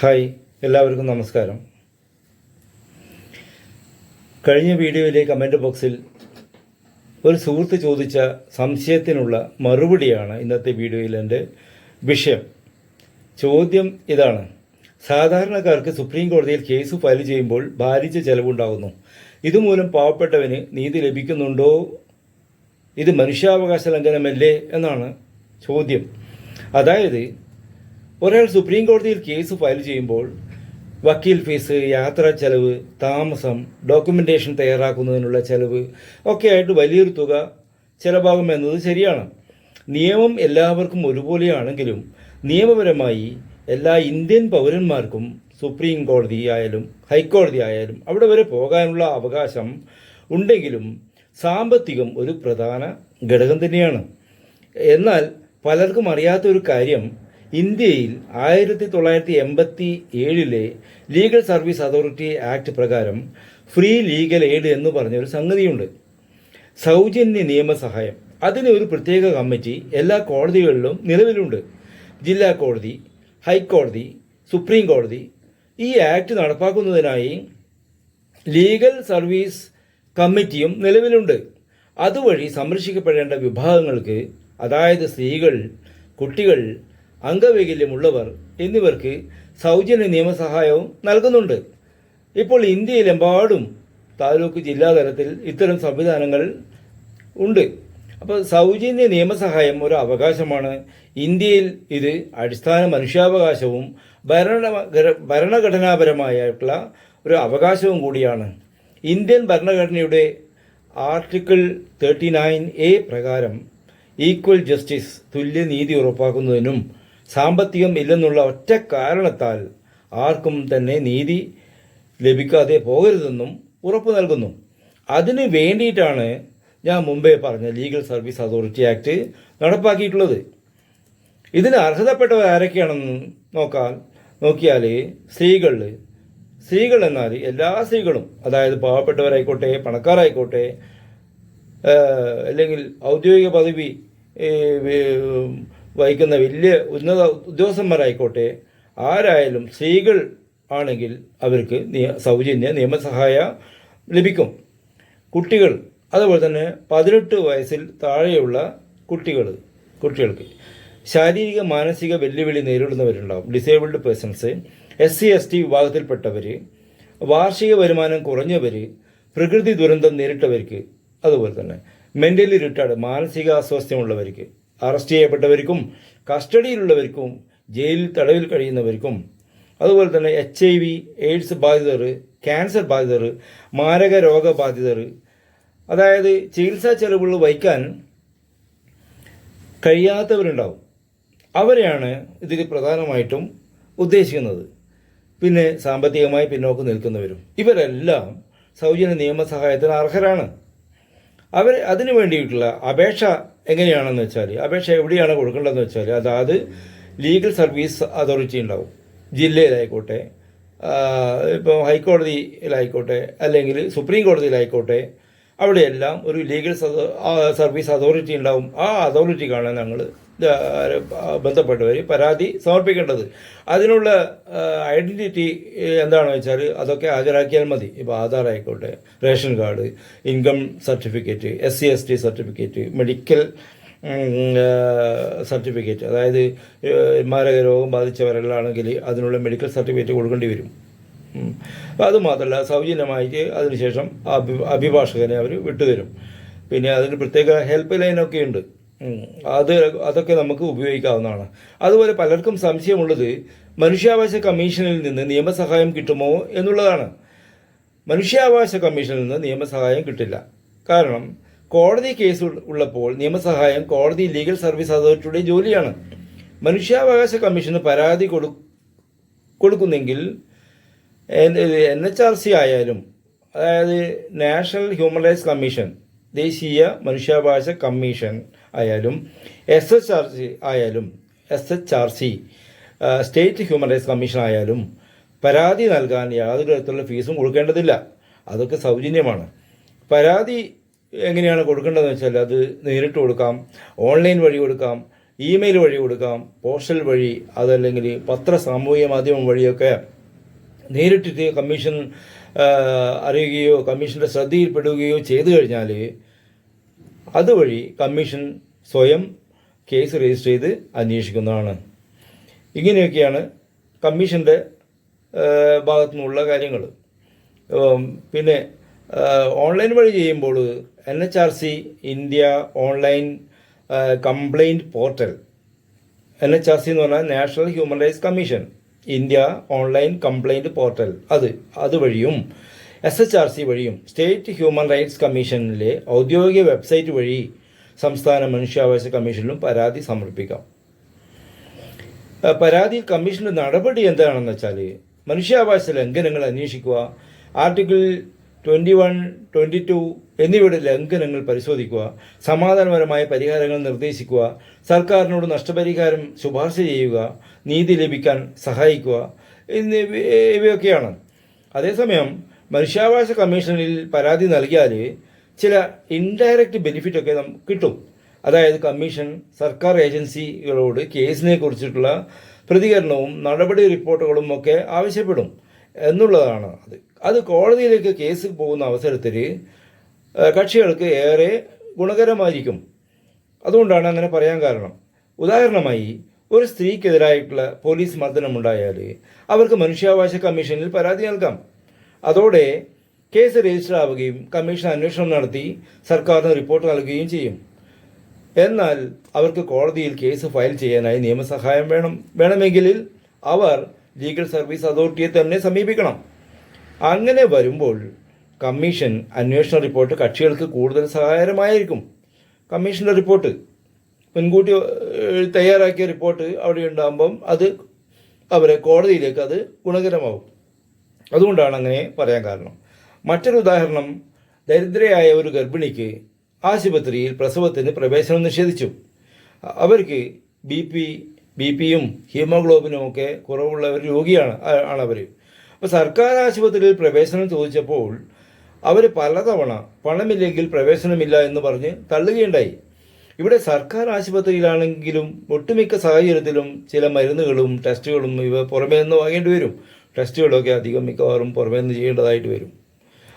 Hi എല്ലാവർക്കും നമസ്കാരം. കഴിഞ്ഞ വീഡിയോയിലെ കമന്റ് ബോക്സിൽ ഒരു സുഹൃത്ത് ചോദിച്ച സംശയത്തിനുള്ള മറുപടിയാണ് ഇന്നത്തെ വീഡിയോയിൽ എന്റെ വിഷയം. ചോദ്യം ഇതാണ്. സാധാരണക്കാർക്ക് സുപ്രീം കോടതിയിൽ കേസ് ഫയൽ ചെയ്യുമ്പോൾ ഭാരിച്ച ചെലവുണ്ടാകുന്നു. ഇതുമൂലം പാവപ്പെട്ടവന് നീതി ലഭിക്കുന്നുണ്ടോ? ഇത് മനുഷ്യാവകാശ ലംഘനമല്ലേ? എന്നാണ് ചോദ്യം. അതായത് ഒരാൾ സുപ്രീം കോടതിയിൽ കേസ് ഫയൽ ചെയ്യുമ്പോൾ വക്കീൽ ഫീസ് യാത്രാ ചെലവ് താമസം ഡോക്യുമെന്റേഷൻ തയ്യാറാക്കുന്നതിനുള്ള ചെലവ് ഒക്കെ ആയിട്ട് വലിയൊരു തുക ചിലവാകും എന്നത് ശരിയാണ്. നിയമം എല്ലാവർക്കും ഒരുപോലെയാണെങ്കിലും നിയമപരമായി എല്ലാ ഇന്ത്യൻ പൗരന്മാർക്കും സുപ്രീം കോടതി ആയാലും ഹൈക്കോടതി ആയാലും അവിടെ വരെ പോകാനുള്ള അവകാശം ഉണ്ടെങ്കിലും സാമ്പത്തികം ഒരു പ്രധാന ഘടകം തന്നെയാണ്. എന്നാൽ പലർക്കും അറിയാത്ത ഒരു കാര്യം ഇന്ത്യയിൽ ആയിരത്തി തൊള്ളായിരത്തി എൺപത്തി ഏഴിലെ ലീഗൽ സർവീസ് അതോറിറ്റി ആക്ട് പ്രകാരം ഫ്രീ ലീഗൽ എയ്ഡ് എന്ന് പറഞ്ഞൊരു സംഗതിയുണ്ട്. സൗജന്യ നിയമസഹായം. അതിന് ഒരു പ്രത്യേക കമ്മിറ്റി എല്ലാ കോടതികളിലും നിലവിലുണ്ട്. ജില്ലാ കോടതി ഹൈക്കോടതി സുപ്രീം കോടതി ഈ ആക്ട് നടപ്പാക്കുന്നതിനായി ലീഗൽ സർവീസ് കമ്മിറ്റിയും നിലവിലുണ്ട്. അതുവഴി സംരക്ഷിക്കപ്പെടേണ്ട വിഭാഗങ്ങൾക്ക് അതായത് സ്ത്രീകൾ കുട്ടികൾ അംഗവൈകല്യമുള്ളവർ എന്നിവർക്ക് സൗജന്യ നിയമസഹായവും നൽകുന്നുണ്ട്. ഇപ്പോൾ ഇന്ത്യയിലെമ്പാടും താലൂക്ക് ജില്ലാതലത്തിൽ ഇത്തരം സംവിധാനങ്ങൾ ഉണ്ട്. അപ്പോൾ സൗജന്യ നിയമസഹായം ഒരു അവകാശമാണ്. ഇന്ത്യയിൽ ഇത് അടിസ്ഥാന മനുഷ്യാവകാശവും ഭരണ ഭരണഘടനാപരമായിട്ടുള്ള ഒരു അവകാശവും കൂടിയാണ്. ഇന്ത്യൻ ഭരണഘടനയുടെ ആർട്ടിക്കിൾ തേർട്ടി നയൻ എ പ്രകാരം ഈക്വൽ ജസ്റ്റിസ് തുല്യനീതി ഉറപ്പാക്കുന്നതിനും സാമ്പത്തികം ഇല്ലെന്നുള്ള ഒറ്റ കാരണത്താൽ ആർക്കും തന്നെ നീതി ലഭിക്കാതെ പോകരുതെന്നും ഉറപ്പ് നൽകുന്നു. അതിന് വേണ്ടിയിട്ടാണ് ഞാൻ മുമ്പേ പറഞ്ഞ ലീഗൽ സർവീസ് അതോറിറ്റി ആക്ട് നടപ്പാക്കിയിട്ടുള്ളത്. ഇതിന് അർഹതപ്പെട്ടവർ ആരൊക്കെയാണെന്ന് നോക്കാൻ നോക്കിയാൽ സ്ത്രീകൾ സ്ത്രീകൾ എന്നാൽ എല്ലാ സ്ത്രീകളും അതായത് പാവപ്പെട്ടവരായിക്കോട്ടെ പണക്കാരായിക്കോട്ടെ അല്ലെങ്കിൽ ഔദ്യോഗിക പദവി വഹിക്കുന്ന വലിയ ഉന്നത ഉദ്യോഗസ്ഥന്മാരായിക്കോട്ടെ ആരായാലും സ്ത്രീകൾ ആണെങ്കിൽ അവർക്ക് നിയ- സൗജന്യ നിയമസഹായ ലഭിക്കും. കുട്ടികൾ അതുപോലെ തന്നെ പതിനെട്ട് വയസ്സിൽ താഴെയുള്ള കുട്ടികൾ കുട്ടികൾക്ക് ശാരീരിക മാനസിക വെല്ലുവിളി നേരിടുന്നവരുണ്ടാവും. Disabled persons S C S T വിഭാഗത്തിൽപ്പെട്ടവർ വാർഷിക വരുമാനം കുറഞ്ഞവർ പ്രകൃതി ദുരന്തം നേരിട്ടവർക്ക് അതുപോലെ തന്നെ മെന്റലി റിട്ടയർഡ് മാനസിക അസ്വാസ്ഥ്യമുള്ളവർക്ക് അറസ്റ്റ് ചെയ്യപ്പെട്ടവർക്കും കസ്റ്റഡിയിലുള്ളവർക്കും ജയിലിൽ തടവിൽ കഴിയുന്നവർക്കും അതുപോലെ തന്നെ എച്ച് ഐ വി എയ്ഡ്സ് ബാധിതർ ക്യാൻസർ ബാധിതർ മാരക രോഗബാധിതർ അതായത് ചികിത്സാ ചെലവുകൾ വഹിക്കാൻ കഴിയാത്തവരുണ്ടാവും. അവരെയാണ് ഇതിൽ പ്രധാനമായിട്ടും ഉദ്ദേശിക്കുന്നത്. പിന്നെ സാമ്പത്തികമായി പിന്നോക്കം നിൽക്കുന്നവരും. ഇവരെല്ലാം സൗജന്യ നിയമസഹായത്തിന് അർഹരാണ്. അവർ അതിന് വേണ്ടിയിട്ടുള്ള അപേക്ഷ എങ്ങനെയാണെന്ന് വെച്ചാൽ അപേക്ഷ എവിടെയാണ് കൊടുക്കേണ്ടതെന്ന് വെച്ചാൽ അതായത് ലീഗൽ സർവീസ് അതോറിറ്റി ഉണ്ടാവും. ജില്ലയിലായിക്കോട്ടെ ഇപ്പോൾ ഹൈക്കോടതിയിലായിക്കോട്ടെ അല്ലെങ്കിൽ സുപ്രീം കോടതിയിലായിക്കോട്ടെ അവിടെയെല്ലാം ഒരു ലീഗൽ സർവീസ് അതോറിറ്റി ഉണ്ടാവും. ആ അതോറിറ്റിക്കാണ് ഞങ്ങൾ ബന്ധപ്പെട്ടവർ പരാതി സമർപ്പിക്കേണ്ടത്. അതിനുള്ള ഐഡന്റിറ്റി എന്താണെന്ന് വെച്ചാൽ അതൊക്കെ ഹാജരാക്കിയാൽ മതി. ഇപ്പോൾ ആധാർ ആയിക്കോട്ടെ ration card income certificate S C S T certificate medical certificate. അതായത് മാരക രോഗം ബാധിച്ചവരെല്ലാണെങ്കിൽ അതിനുള്ള മെഡിക്കൽ സർട്ടിഫിക്കറ്റ് കൊടുക്കേണ്ടി വരും. അതുമാത്രമല്ല സൗജന്യമായിട്ട് അതിനുശേഷം അഭി അഭിഭാഷകനെ അവർ വിട്ടുതരും. പിന്നെ അതിന് പ്രത്യേക ഹെൽപ്പ് ലൈനൊക്കെ ഉണ്ട്. അത് അതൊക്കെ നമുക്ക് ഉപയോഗിക്കാവുന്നതാണ്. അതുപോലെ പലർക്കും സംശയമുള്ളത് മനുഷ്യാവകാശ കമ്മീഷനിൽ നിന്ന് നിയമസഹായം കിട്ടുമോ എന്നുള്ളതാണ്. മനുഷ്യാവകാശ കമ്മീഷനിൽ നിന്ന് നിയമസഹായം കിട്ടില്ല. കാരണം കോടതി കേസ് ഉള്ളപ്പോൾ നിയമസഹായം കോടതി ലീഗൽ സർവീസ് അതോറിറ്റിയുടെ ജോലിയാണ്. മനുഷ്യാവകാശ കമ്മീഷന് പരാതി കൊടു കൊടുക്കുന്നെങ്കിൽ എൻ എച്ച് ആർ സി ആയാലും അതായത് നാഷണൽ ഹ്യൂമൻ റൈറ്റ്സ് കമ്മീഷൻ ദേശീയ മനുഷ്യാവകാശ കമ്മീഷൻ ആയാലും എസ് എച്ച് ആർ സി ആയാലും S H R C state human rights commission ആയാലും പരാതി നൽകാൻ യാതൊരു തരത്തിലുള്ള ഫീസും കൊടുക്കേണ്ടതില്ല. അതൊക്കെ സൗജന്യമാണ്. പരാതി എങ്ങനെയാണ് കൊടുക്കേണ്ടതെന്ന് വെച്ചാൽ അത് നേരിട്ട് കൊടുക്കാം ഓൺലൈൻ വഴി കൊടുക്കാം ഇമെയിൽ വഴി കൊടുക്കാം പോസ്റ്റൽ വഴി അതല്ലെങ്കിൽ പത്ര സാമൂഹിക മാധ്യമം വഴിയൊക്കെ നേരിട്ടിട്ട് കമ്മീഷൻ അറിയുകയോ കമ്മീഷന്റെ ശ്രദ്ധയിൽപ്പെടുകയോ ചെയ്തു കഴിഞ്ഞാൽ അതുവഴി കമ്മീഷൻ സ്വയം കേസ് രജിസ്റ്റർ ചെയ്ത് അന്വേഷിക്കുന്നതാണ്. ഇങ്ങനെയൊക്കെയാണ് കമ്മീഷന്റെ ഭാഗത്തു നിന്നുള്ള കാര്യങ്ങൾ പിന്നെ ഓൺലൈൻ വഴി ചെയ്യുമ്പോൾ N H R C India online complaint portal N H R C എന്ന് പറഞ്ഞാൽ national human rights commission. India online complaint portal. അത് അതുവഴിയും എസ് എച്ച് ആർ സി വഴിയും സ്റ്റേറ്റ് ഹ്യൂമൻ റൈറ്റ്സ് കമ്മീഷനിലെ ഔദ്യോഗിക വെബ്സൈറ്റ് വഴി സംസ്ഥാന മനുഷ്യാവകാശ കമ്മീഷനിലും പരാതി സമർപ്പിക്കാം. പരാതി കമ്മീഷന്റെ നടപടി എന്താണെന്ന് വെച്ചാൽ മനുഷ്യാവകാശ ലംഘനങ്ങൾ അന്വേഷിക്കുക article twenty one twenty two എന്നിവയുടെ ലംഘനങ്ങൾ പരിശോധിക്കുക സമാധാനപരമായ പരിഹാരങ്ങൾ നിർദ്ദേശിക്കുക സർക്കാരിനോട് നഷ്ടപരിഹാരം ശുപാർശ ചെയ്യുക നീതി ലഭിക്കാൻ സഹായിക്കുക എന്നിവ ഇവയൊക്കെയാണ്. അതേസമയം മനുഷ്യാവകാശ കമ്മീഷനിൽ പരാതി നൽകിയാൽ ചില ഇൻഡയറക്റ്റ് ബെനിഫിറ്റൊക്കെ നമുക്ക് കിട്ടും. അതായത് കമ്മീഷൻ സർക്കാർ ഏജൻസികളോട് കേസിനെ കുറിച്ചിട്ടുള്ള പ്രതികരണവും നടപടി റിപ്പോർട്ടുകളും ഒക്കെ ആവശ്യപ്പെടും. എന്നുള്ളതാണ് അത്. അത് കോടതിയിലേക്ക് കേസ് പോകുന്ന അവസരത്തിൽ കക്ഷികൾക്ക് ഏറെ ഗുണകരമായിരിക്കും. അതുകൊണ്ടാണ് അങ്ങനെ പറയാൻ കാരണം. ഉദാഹരണമായി ഒരു സ്ത്രീക്കെതിരായിട്ടുള്ള പോലീസ് മർദ്ദനമുണ്ടായാൽ അവർക്ക് മനുഷ്യാവകാശ കമ്മീഷനിൽ പരാതി നൽകാം. അതോടെ കേസ് രജിസ്റ്റർ ആവുകയും കമ്മീഷൻ അന്വേഷണം നടത്തി സർക്കാരിന് റിപ്പോർട്ട് നൽകുകയും ചെയ്യും. എന്നാൽ അവർക്ക് കോടതിയിൽ കേസ് ഫയൽ ചെയ്യാനായി നിയമസഹായം വേണം. വേണമെങ്കിൽ അവർ ലീഗൽ സർവീസ് അതോറിറ്റിയെ തന്നെ സമീപിക്കണം. അങ്ങനെ വരുമ്പോൾ കമ്മീഷൻ അന്വേഷണ റിപ്പോർട്ട് കക്ഷികൾക്ക് കൂടുതൽ സഹായകരമായിരിക്കും. കമ്മീഷന്റെ റിപ്പോർട്ട് മുൻകൂട്ടി തയ്യാറാക്കിയ റിപ്പോർട്ട് അവിടെ ഉണ്ടാകുമ്പം അത് അവരെ കോടതിയിലേക്ക് അത് ഗുണകരമാവും. അതുകൊണ്ടാണ് അങ്ങനെ പറയാൻ കാരണം. മറ്റൊരു ഉദാഹരണം ദരിദ്രയായ ഒരു ഗർഭിണിക്ക് ആശുപത്രിയിൽ പ്രസവത്തിന് പ്രവേശനം നിഷേധിച്ചു. അവർക്ക് ബി പി ബി പിയും ഹീമോഗ്ലോബിനും ഒക്കെ കുറവുള്ള ഒരു രോഗിയാണ് ആണവർ ആണ് അവർ അപ്പോൾ സർക്കാർ ആശുപത്രിയിൽ പ്രവേശനം ചോദിച്ചപ്പോൾ അവർ പലതവണ പണമില്ലെങ്കിൽ പ്രവേശനമില്ല എന്ന് പറഞ്ഞ് തള്ളുകയുണ്ടായി. ഇവിടെ സർക്കാർ ആശുപത്രിയിലാണെങ്കിലും ഒട്ടുമിക്ക സാഹചര്യത്തിലും ചില മരുന്നുകളും ടെസ്റ്റുകളും ഇവ പുറമേ നിന്ന് വാങ്ങേണ്ടി വരും. ടെസ്റ്റുകളൊക്കെ അധികം മിക്കവാറും പുറമേ നിന്ന് ചെയ്യേണ്ടതായിട്ട് വരും.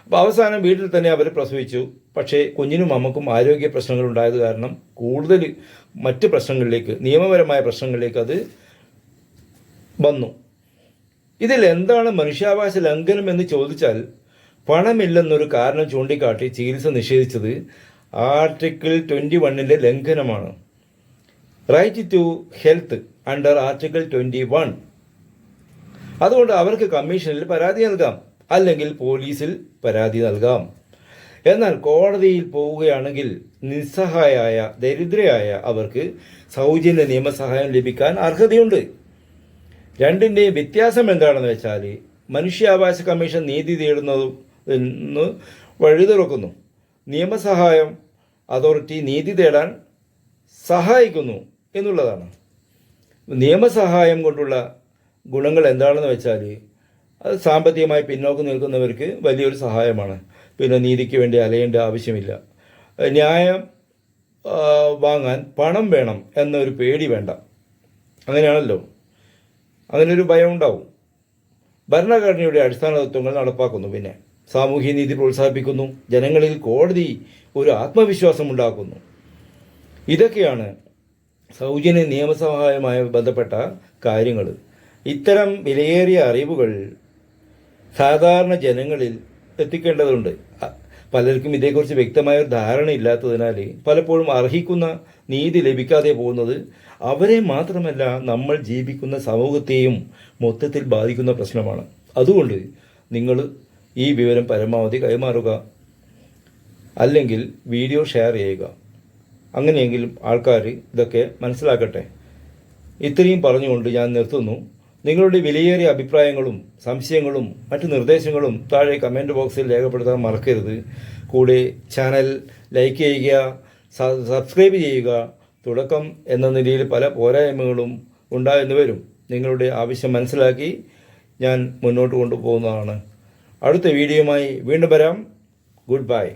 അപ്പോൾ അവസാനം വീട്ടിൽ തന്നെ അവർ പ്രസവിച്ചു. പക്ഷേ കുഞ്ഞിനും അമ്മക്കും ആരോഗ്യ പ്രശ്നങ്ങൾ ഉണ്ടായത് കാരണം കൂടുതൽ മറ്റ് പ്രശ്നങ്ങളിലേക്ക് നിയമപരമായ പ്രശ്നങ്ങളിലേക്ക് അത് വന്നു. ഇതിൽ എന്താണ് മനുഷ്യാവകാശ ലംഘനം എന്ന് ചോദിച്ചാൽ പണമില്ലെന്നൊരു കാരണം ചൂണ്ടിക്കാട്ടി ചികിത്സ നിഷേധിച്ചത് ആർട്ടിക്കിൾ ട്വന്റി വണ്ണിന്റെ ലംഘനമാണ്. Right to health under article twenty one. അതുകൊണ്ട് അവർക്ക് കമ്മീഷനിൽ പരാതി നൽകാം. അല്ലെങ്കിൽ പോലീസിൽ പരാതി നൽകാം. എന്നാൽ കോടതിയിൽ പോവുകയാണെങ്കിൽ നിസ്സഹായായ ദരിദ്രയായ അവർക്ക് സൗജന്യ നിയമസഹായം ലഭിക്കാൻ അർഹതയുണ്ട്. രണ്ടിന്റെയും വ്യത്യാസം എന്താണെന്ന് വെച്ചാൽ മനുഷ്യാവകാശ കമ്മീഷൻ നീതി തേടുന്നതിന് വഴി തുറക്കുന്നു നിയമസഹായം അതോറിറ്റി നീതി തേടാൻ സഹായിക്കുന്നു എന്നുള്ളതാണ്. നിയമസഹായം കൊണ്ടുള്ള ഗുണങ്ങൾ എന്താണെന്ന് വെച്ചാൽ അത് സാമ്പത്തികമായി പിന്നോക്കം നിൽക്കുന്നവർക്ക് വലിയൊരു സഹായമാണ്. പിന്നെ നീതിക്ക് വേണ്ടി അലയേണ്ട ആവശ്യമില്ല. ന്യായം വാങ്ങാൻ പണം വേണം എന്നൊരു പേടി വേണ്ട. അങ്ങനെയാണല്ലോ. അങ്ങനൊരു ഭയം ഉണ്ടാവും. ഭരണഘടനയുടെ അടിസ്ഥാന തത്വങ്ങൾ നടപ്പാക്കുന്നു പിന്നെ. സാമൂഹ്യ നീതി പ്രോത്സാഹിപ്പിക്കുന്നു. ജനങ്ങളിൽ കോടതി ഒരു ആത്മവിശ്വാസം ഉണ്ടാക്കുന്നു. ഇതൊക്കെയാണ് സൗജന്യ നിയമസഹായമായി ബന്ധപ്പെട്ട കാര്യങ്ങൾ ഇത്തരം വിലയേറിയ അറിവുകൾ സാധാരണ ജനങ്ങളിൽ എത്തിക്കേണ്ടതുണ്ട്. പലർക്കും ഇതേക്കുറിച്ച് വ്യക്തമായ ഒരു ധാരണ ഇല്ലാത്തതിനാൽ പലപ്പോഴും അർഹിക്കുന്ന നീതി ലഭിക്കാതെ പോകുന്നത് അവരെ മാത്രമല്ല നമ്മൾ ജീവിക്കുന്ന സമൂഹത്തെയും മൊത്തത്തിൽ ബാധിക്കുന്ന പ്രശ്നമാണ്. അതുകൊണ്ട് നിങ്ങൾ ഈ വിവരം പരമാവധി കൈമാറുക. അല്ലെങ്കിൽ വീഡിയോ ഷെയർ ചെയ്യുക. അങ്ങനെയെങ്കിലും ആൾക്കാർ ഇതൊക്കെ മനസ്സിലാക്കട്ടെ. ഇത്രയും പറഞ്ഞുകൊണ്ട് ഞാൻ നിർത്തുന്നു. നിങ്ങളുടെ വിലയേറിയ അഭിപ്രായങ്ങളും സംശയങ്ങളും മറ്റു നിർദ്ദേശങ്ങളും താഴെ കമന്റ് ബോക്സിൽ രേഖപ്പെടുത്താൻ മറക്കരുത്. കൂടെ ചാനൽ ലൈക്ക് ചെയ്യുക സബ്സ്ക്രൈബ് ചെയ്യുക. തുടക്കം എന്ന നിലയിൽ പല പോരായ്മകളും ഉണ്ടായെന്ന് വരും. നിങ്ങളുടെ ആവശ്യം മനസ്സിലാക്കി ഞാൻ മുന്നോട്ട് കൊണ്ടുപോകുന്നതാണ്. അടുത്ത വീഡിയോയുമായി വീണ്ടും വരാം. Good bye